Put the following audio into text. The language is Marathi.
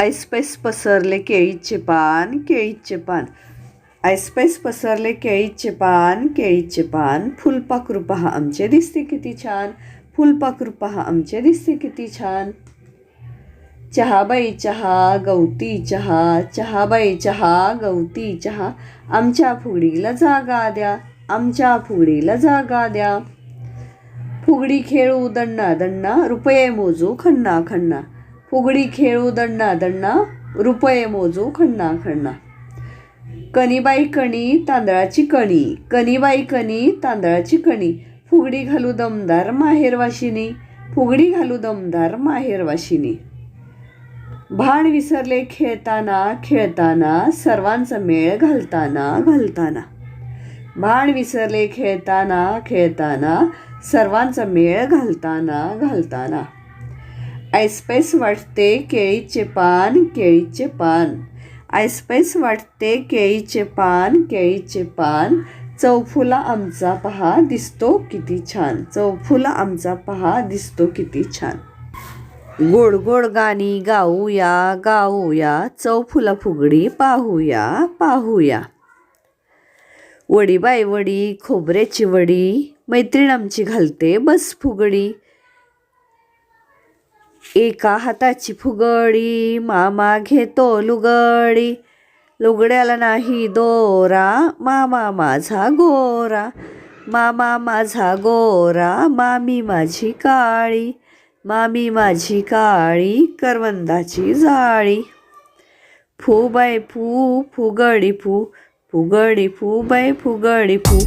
ऐसपैस पसरले केळीचे पान केळीचे पान. ऐसपैस पसरले केळीचे पान केळीचे पान. फुलपाखरू पहा आमचे दिसते किती छान. फुलपाखरू पहा आमचे दिसते किती छान. चहाबाई चहा गवती चहा. चहाबाई चहा गवती चहा. आमच्या फुगडीला जागा द्या. आमच्या फुगडीला जागा द्या. फुगडी खेळू दण्णा दण्णा रुपये मोजू खन्ना खन्ना फुगडी खेळू दण्णा दण्णा रुपये मोजू खण्णा खण्णा कणीबाई कणी तांदळाची कणी. कणीबाई कणी तांदळाची कणी. फुगडी घालू दमदार माहेरवाशिनी. फुगडी घालू दमदार माहेरवाशिनी. भाण विसरले खेळताना खेळताना सर्वांचा मेळ घालताना घालताना. भाण विसरले खेळताना खेळताना सर्वांचा मेळ घालताना घालताना. ऐसपैस वाटते केळीचे पान केळीचे पान. ऐसपैस वाटते केळीचे पान केळीचे पान. चौफुला आमचा पहा दिसतो किती छान. चौफुला आमचा पहा दिसतो किती छान. गोड गोड गाणी गाऊया गाऊया. चौफुला फुगडी पाहूया पाहूया. वडी बाय वडी खोबऱ्याची वडी. मैत्रीण आमची घालते बस फुगडी. एका हाताची फुगडी मामा घेतो लुगडी. लुगड्याला नाही दोरा मामा माझा गोरा. मामा माझा गोरा मामी माझी काळी. मामी माझी काळी करवंदाची जाळी. फू बाय फू फुगडी फू फुगडी फू बाय फुगडी फू.